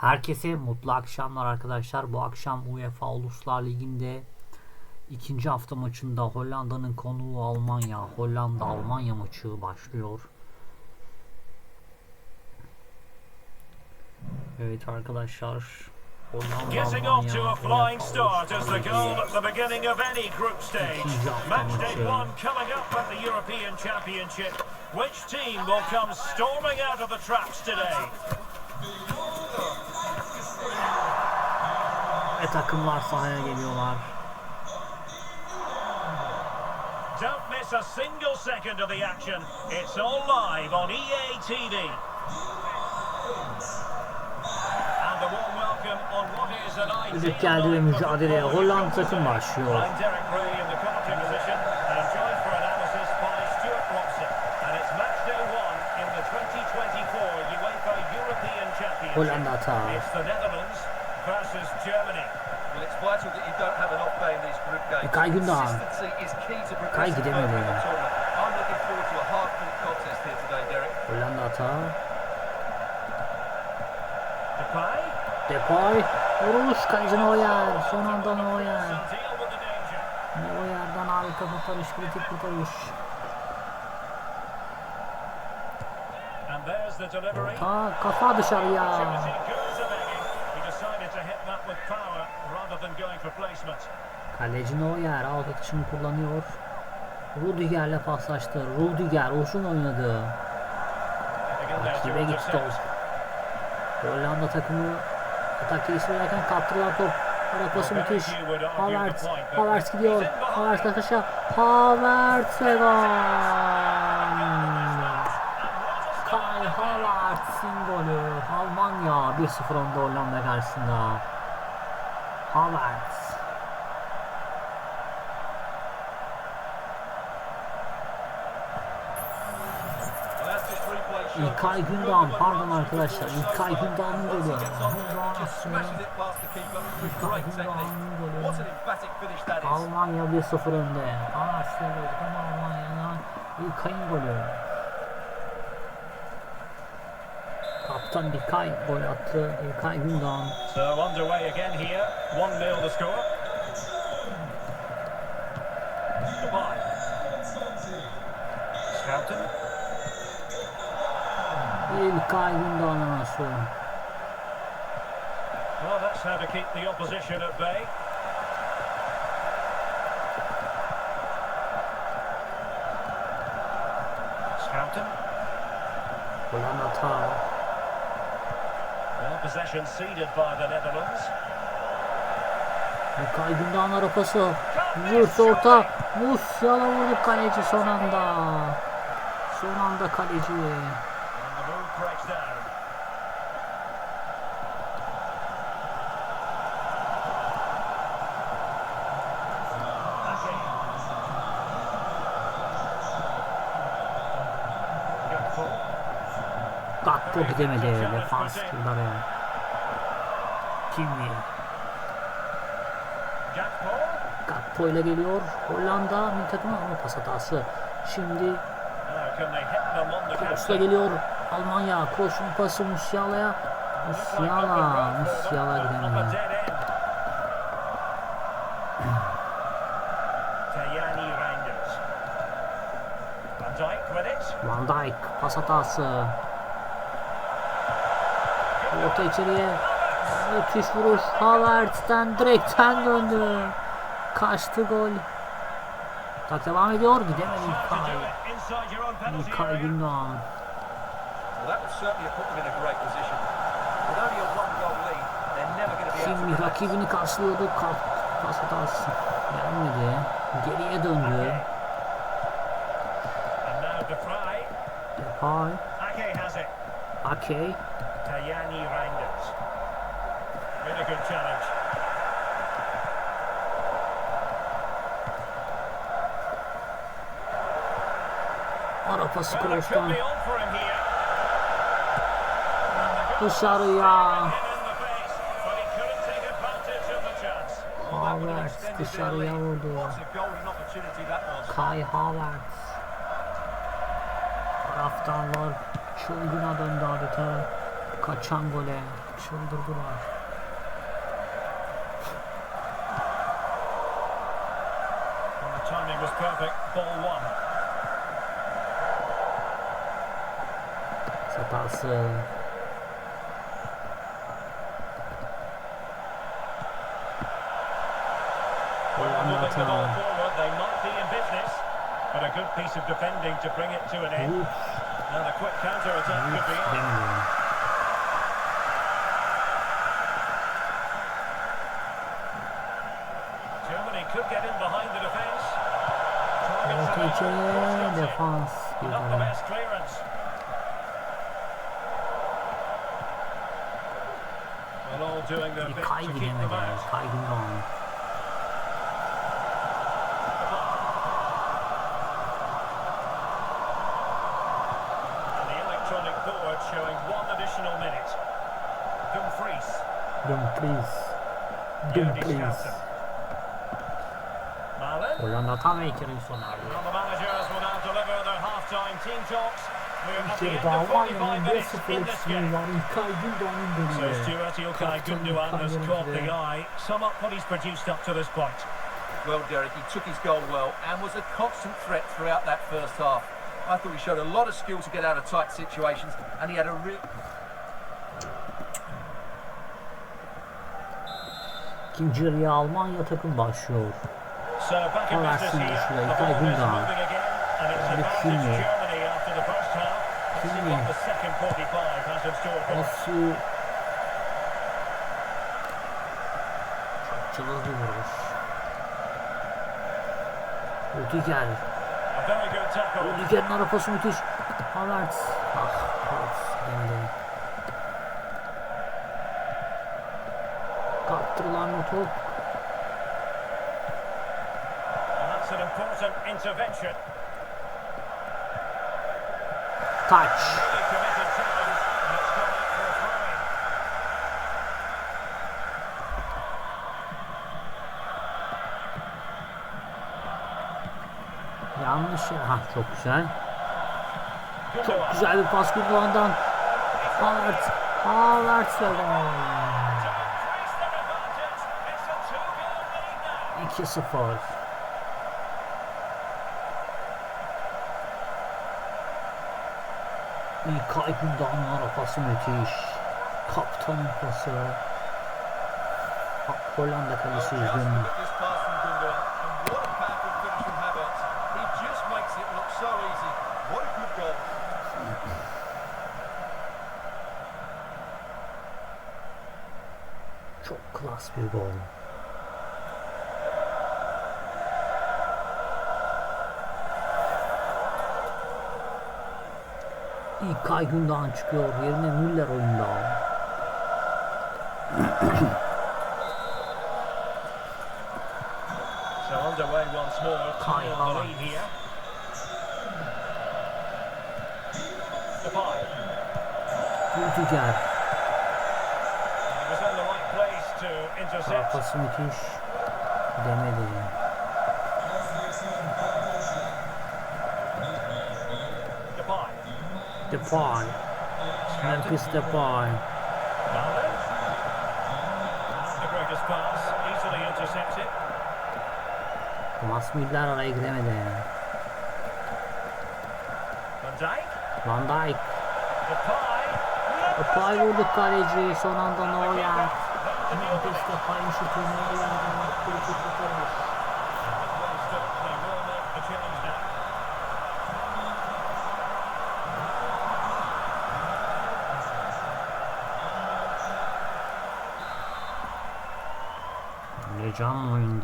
Herkese mutlu akşamlar arkadaşlar. Bu akşam UEFA Uluslar Ligi'nde ikinci hafta maçında Hollanda'nın konuğu Almanya, Hollanda-Almanya maçı başlıyor. Evet arkadaşlar. Getting off to a flying start as the goal at the beginning of any group stage. Match day one coming up at the European Championship. Which team will come storming out of the traps today? Ve takımlar sahaya geliyorlar. Don't miss a single second of the action. It's all live on EA TV. And a warm welcome on what is an Gidip ideal geldi ve mücadeleye. Hollanda takım başlıyor. I'm Derek Ray in the commentary position and I'm joined for analysis by Stuart Watson. And it's match day one in the 2024 UEFA European Championship. Hollanda hata. Versus Germany. Well, it's vital that you don't have an off day in these group games. Gündoğan. Consistency is key to progressing further in the tournament. I'm looking forward to a hard-fought contest here today, Derek. Hollanda hata. Depay. Depay. Vuruş kaleci Neuer. Son anda Neuer. Neuer'dan harika kurtarış, kritik kurtarış. And there's the delivery. Ta kafa dışarıya. Kaleci Neuer alt atışını kullanıyor. Rudiger'le paslaştı. Rudiger uzun oynadı. Rakibe gitti top. Hollanda takımı atak geliştirirken kaptırılan top. Ara pası müthiş. Havertz. Havertz gidiyor. Havertz arkadaşa. Havertz. Kai Havertz'in golü. Almanya 1-0 önde Hollanda karşısında. Havertz. İlkay Gündoğan, pardon arkadaşlar. İlkay. Gündoğan'ın golü. aslında İlkay. Gündoğan'ın golü. Almanya 1-0 önde. Havertz'le gördük ama Almanya'dan İlkay'ın golü. Kaptan İlkay gol attı. İlkay Gündoğan. So underway again here. 1-0 the score. Depay. Scouten. İlkay nasıl? Well, that's how to keep the opposition at bay. Scouten. Hollanda hata. Well, possession ceded by the Netherlands. İlkay Gündoğan arapası. Vurs orta. Musiala vurdu kaleci son anda. Son anda kaleci. Gakpo. Gidemedi defans kılları. Kimi? Gakpo. İle geliyor. Hollanda milli takımı ama pas hatası. Şimdi Kroos'la geliyor. Almanya. Kroos'un pası Musiala'ya. Musiala. Musiala gidemiyor. Van Dijk pas hatası. Orta içeriye. Müthiş vuruş. Havertz'ten direkten döndü. Kaçtı gol. Tak devam ediyor. Gidemedi To do İlkay. Gündoğan. Well, that would certainly have put them in a great position. With only a one-goal lead, they're never going to be able to Şimdi rakibini karşılıyordu. Kalk, pas hatası. Gelmedi. Geriye döndü. Depay. Ake has it. Ake. Tajani Reinders. Really good challenge. Ara pası Well, it could Kroos'tan. be on for him here. Dışarıya. In the face, but he couldn't take advantage of the chance. Havertz dışarıya vurdu. Kai Havertz. Taraftarlar çılgına döndü adeta. Kaçan gole çıldırdılar. Timing was perfect. Ball one. Hollanda Moving the ball forward, they might be in business. But a good piece of defending to bring it to an end. Uf, And a quick counter-attack uf could be on. Doing their bit to keep them out. And the electronic board showing one additional minute. Dumfries. Dumfries. Dumfries. Malen. Hollanda tam ve iki sona erdi. Well, the managers will now deliver their half-time team talks. We're at the İçeri end of 45 Almanya'nın minutes 1-0 in this eksiği game. var. İlkay Gündoğan'ın So golüyle. Stuart Ilkay Kaptan Gundogan has İlkay caught the Gündoğan. eye. Sum up what he's produced up to this point. Well, Derek, he took his goal well and was a constant threat throughout that first half. I thought he showed a lot of skill to get out of tight situations, and he had a real. İkinci yarıya Almanya takım başlıyor. So back in Oh, business that's us. Nasıl Cılız bir vuruş. Rüdiger. A very good tackle. Rüdiger'in arafası müthiş. Havertz. Ah, Havertz geldi. Kaptırılan o top. That's an important intervention. Taç. Yanlış. Ha ah, çok güzel. Çok güzel bir pas kullandan. Havertz. Havertz. 2-0. Just makes it look so easy. What a good goal. Çok klas bir gol. İlkay Gündoğan çıkıyor. Yerine Müller oyunda. Kai Havertz. Rüdiger. He was in the right place to intercept. Arafası müthiş. Demedi. Depay. Depay. Memphis Depay. Thomas Müller araya giremedi. Dijk. Van Dijk. Depay. Vurdu kaleci. Son anda Neuer. Memphis Depay'ın şutu Neuer'den attığı şut kurtarır. Well stopped. They will make the change now. Lecan oyunda. They favoured a Canım short çıktı. one here. And that is the sort of tackle he had scripted in his Hiçbir mind. şey yok. Tertemiz. Tertemiz müdahale. Can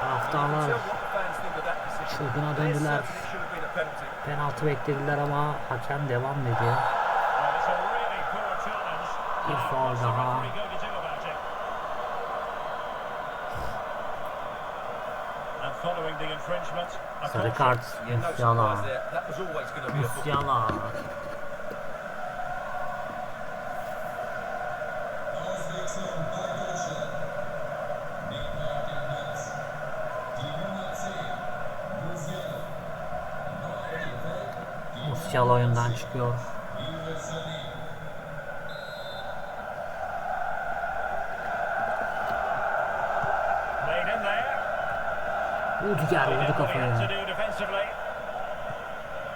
Taraftarlar tell what the fans think of that decision. çılgına There döndüler. Penaltı beklediler ama hakem devam dedi. Bir faul daha. Sarı kart Musiala. Musiala. Musiala oyundan çıkıyor. Vurdu had to kafaya. do defensively.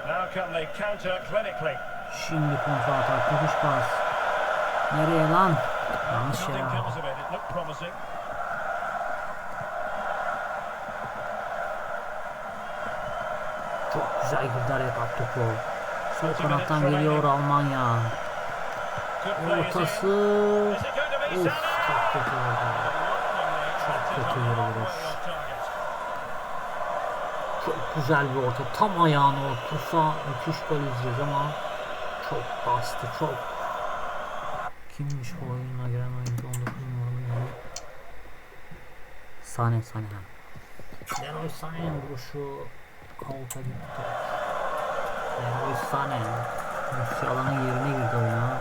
Now can they counter clinically? Şimdi kontra atak. Tutuş pas. Nereye lan? Yanlış ya. Çok güzel girdi araya kat topu. Sol kanattan geliyor Almanya. Ortası. Of çok kötü oldu. Çok kötü. Çok güzel bir orta. Tam ayağına otursa müthiş gol izleyeceğiz ama çok bastı çok. Kimmiş bu oyuna giren oyuncu 19 numaralı ya. Sane Sane. Leroy Sane'nin vuruşu avuta gitti. Leroy Sane. Musiala'nın yerine girdi oyuna.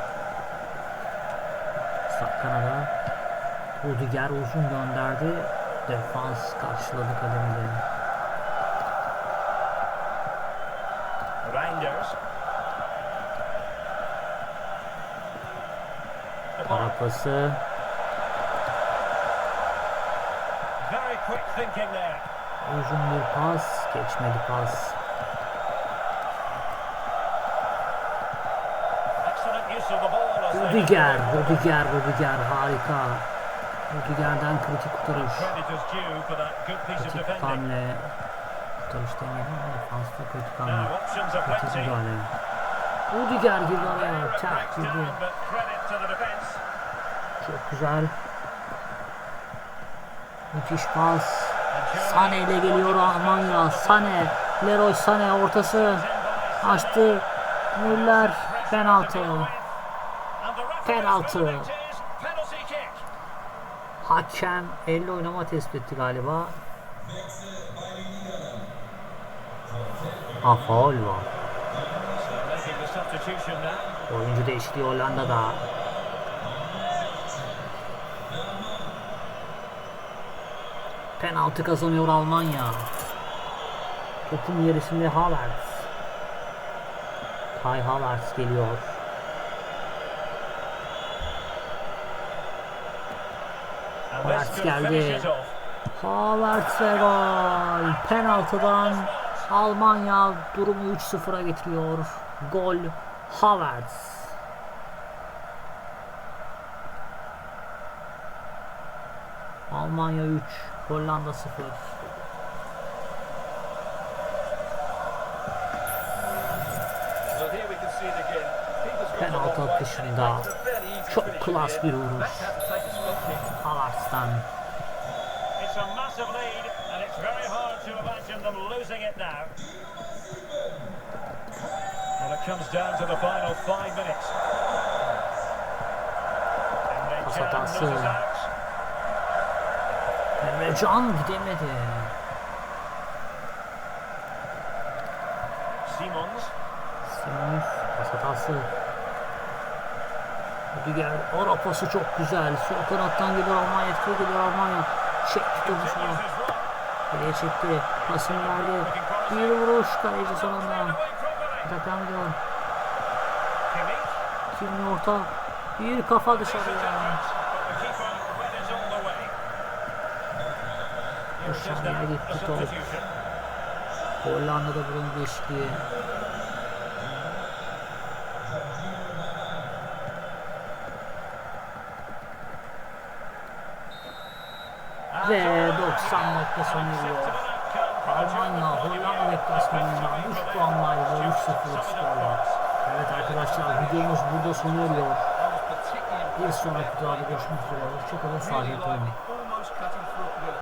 Sakkana'da Rudiger uzun gönderdi. Defans karşıladı kademede. Reinders. The ball. Arapası Very quick thinking there. uzun bir pas. Geçmedi pas. Excellent use of the ball as they Rudiger, Rudiger, Rudiger harika. Rudiger'den kritik kurtarış. Kritik hamle. Now options are Kritik plenty. müdahale. But credit to the defence. Çok güzel. Müthiş pas. Sane ile geliyor Almanya. Sane. Leroy Sane ortası. Açtı. Müller penaltı. Penaltı. Hakem elle oynama tespit etti galiba. Ha faul var. Oyuncu değişikliği Hollanda'da. Penaltı kazanıyor Almanya. Topun gerisinde Havertz. Kai Havertz geliyor. Havertz geldi. Havertz ve gol. Penaltıdan Almanya durumu 3-0'a getiriyor. Gol Havertz. Almanya 3, Hollanda 0. Well, here we can see it again. Keeper's got the Penaltı atışında çok klas bir vuruş. Havertz'tan. It's a massive lead, and it's very hard them losing it now. And it comes down to the final five minutes. Hatası. loses out. Emre Can gidemedi. Simons. Simons pas hatası. Rüdiger ara pası çok güzel. Sol kanattan geliyor Almanya. Etkili geliyor Almanya. Çekti topu Continues sağa. Kaleye çekti. Pasını verdi. Bir vuruş kaleci sonunda. Atakan. Kimmich. Kimin orta. Bir kafa dışarıya. Dışarıya gitti top. Hollanda'da bunun değişikliği. Ve 90 dakika sonu geliyor. Almanya Hollanda deplasmanından 3 puanla ayrılıyor 3-0'lık skorla. Evet arkadaşlar videomuz burada sona eriyor. Bir sonraki videoda görüşmek üzere. Hoşçakalın. Sağlıcakla kalın.